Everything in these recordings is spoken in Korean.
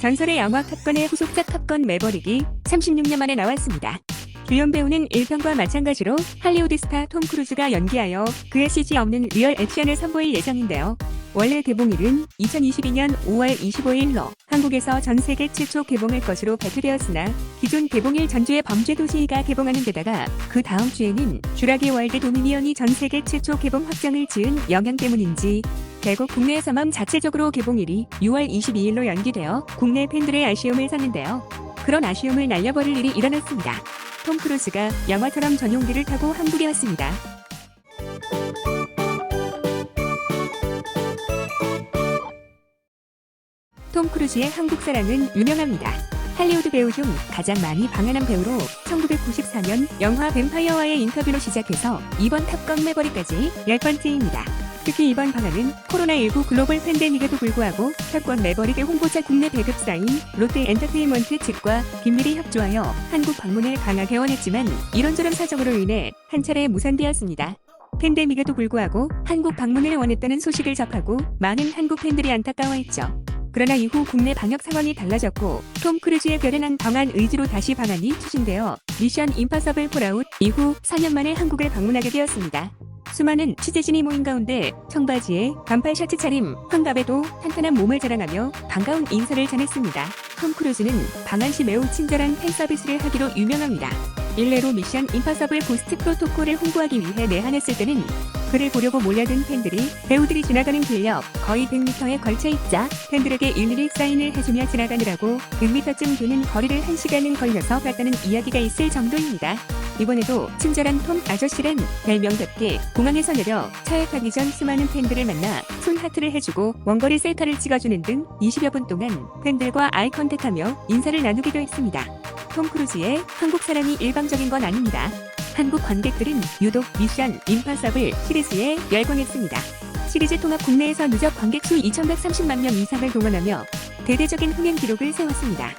전설의 영화 탑건의 후속작 탑건 매버릭이 36년 만에 나왔습니다. 주연 배우는 1편과 마찬가지로 할리우드 스타 톰 크루즈가 연기하여 그의 CG 없는 리얼 액션을 선보일 예정인데요. 원래 개봉일은 2022년 5월 25일로 한국에서 전 세계 최초 개봉할 것으로 발표되었으나 기존 개봉일 전주의 범죄도시가 개봉하는 데다가 그 다음 주에는 쥬라기 월드 도미니언이 전 세계 최초 개봉 확정을 지은 영향 때문인지 결국 국내에서만 자체적으로 개봉일이 6월 22일로 연기되어 국내 팬들의 아쉬움을 샀는데요. 그런 아쉬움을 날려버릴 일이 일어났습니다. 톰 크루즈가 영화처럼 전용기를 타고 한국에 왔습니다. 톰 크루즈의 한국 사랑은 유명합니다. 할리우드 배우 중 가장 많이 방한한 배우로 1994년 영화 뱀파이어와의 인터뷰로 시작해서 이번 탑건 매버릭까지 10번째입니다. 특히 이번 방한은 코로나19 글로벌 팬데믹에도 불구하고 탑건 매버릭의 홍보자 국내 배급사인 롯데 엔터테인먼트 측과 긴밀히 협조하여 한국 방문을 강하게 원했지만 이런저런 사정으로 인해 한 차례 무산되었습니다. 팬데믹에도 불구하고 한국 방문을 원했다는 소식을 접하고 많은 한국 팬들이 안타까워했죠. 그러나 이후 국내 방역 상황이 달라졌고 톰 크루즈의 결연한 강한 의지로 다시 방한이 추진되어 미션 임파서블 폴아웃 이후 4년 만에 한국을 방문하게 되었습니다. 수많은 취재진이 모인 가운데 청바지에 반팔 셔츠 차림, 환갑에도 탄탄한 몸을 자랑하며 반가운 인사를 전했습니다. 톰 크루즈는 방한 시 매우 친절한 팬 서비스를 하기로 유명합니다. 일례로 미션 임파서블 고스트 프로토콜을 홍보하기 위해 내한했을 때는 그를 보려고 몰려든 팬들이 배우들이 지나가는 길 옆 거의 100m에 걸쳐 있자 팬들에게 일일이 사인을 해주며 지나가느라고 100m쯤 되는 거리를 1시간은 걸려서 갔다는 이야기가 있을 정도입니다. 이번에도 친절한 톰 아저씨는 별명답게 공항에서 내려 차에 타기 전 수많은 팬들을 만나 손 하트를 해주고 원거리 셀카를 찍어주는 등 20여 분 동안 팬들과 아이 컨택하며 인사를 나누기도 했습니다. 톰 크루즈의 한국 사랑이 일방적인 건 아닙니다. 한국 관객들은 유독 미션 임파서블 시리즈에 열광했습니다. 시리즈 통합 국내에서 누적 관객 수 2,130만 명 이상을 동원하며 대대적인 흥행 기록을 세웠습니다.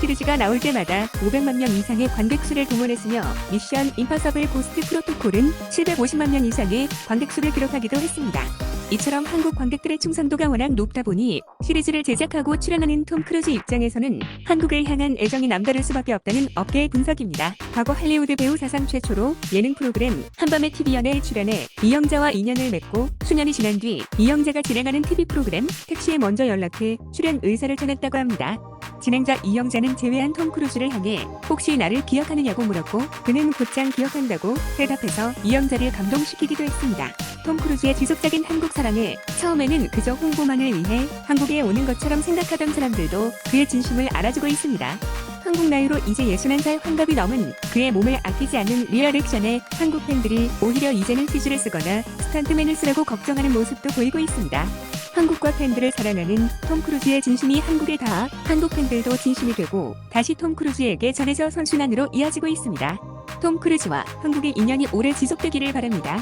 시리즈가 나올 때마다 500만 명 이상의 관객 수를 동원했으며 미션 임파서블 고스트 프로토콜은 750만 명 이상의 관객 수를 기록하기도 했습니다. 이처럼 한국 관객들의 충성도가 워낙 높다 보니 시리즈를 제작하고 출연하는 톰 크루즈 입장에서는 한국을 향한 애정이 남다를 수밖에 없다는 업계의 분석입니다. 과거 할리우드 배우 사상 최초로 예능 프로그램 한밤의 TV연애에 출연해 이영자와 인연을 맺고 수년이 지난 뒤 이영자가 진행하는 TV 프로그램 택시에 먼저 연락해 출연 의사를 전했다고 합니다. 진행자 이영자는 제외한 톰 크루즈를 향해 혹시 나를 기억하느냐고 물었고 그는 곧장 기억한다고 대답해서 이영자를 감동시키기도 했습니다. 톰 크루즈의 지속적인 한국 사랑에 처음에는 그저 홍보만을 위해 한국에 오는 것처럼 생각하던 사람들도 그의 진심을 알아주고 있습니다. 한국 나이로 이제 61살 환갑이 넘은 그의 몸을 아끼지 않는 리얼 액션에 한국 팬들이 오히려 이제는 CG를 쓰거나 스탄트맨을 쓰라고 걱정하는 모습도 보이고 있습니다. 한국과 팬들을 사랑하는 톰 크루즈의 진심이 한국에 닿아 한국 팬들도 진심이 되고 다시 톰 크루즈에게 전해져 선순환으로 이어지고 있습니다. 톰 크루즈와 한국의 인연이 오래 지속되기를 바랍니다.